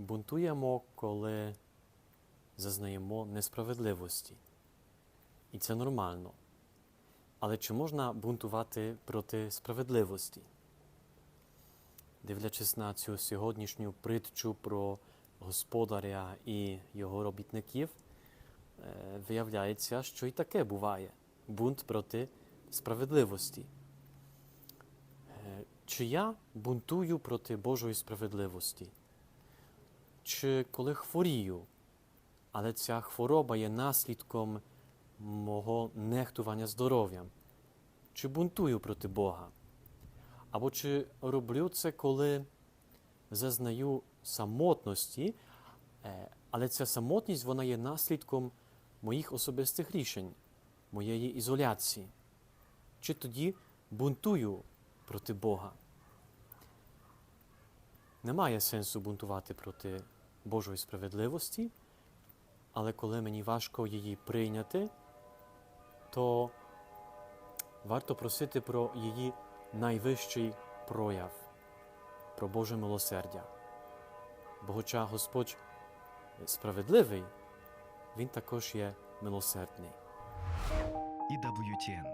Бунтуємо, коли зазнаємо несправедливості. І це нормально. Але чи можна бунтувати проти справедливості? Дивлячись на цю сьогоднішню притчу про господаря і його робітників, е, виявляється, що і таке буває бунт проти справедливості. Е, Чи я бунтую проти Божої справедливості? Чи коли хворію, але ця хвороба є наслідком мого нехтування здоров'ям? Чи бунтую проти Бога? Або чи роблю це, коли зазнаю самотності, е, але ця самотність вона є наслідком моїх особистих рішень, моєї ізоляції? Чи тоді бунтую проти Бога? Немає сенсу бунтувати проти Божої справедливості, але коли мені важко її прийняти, то варто просити про її найвищий прояв, про Боже милосердя. Бо хоча Господь справедливий, Він також є милосердний. EWTN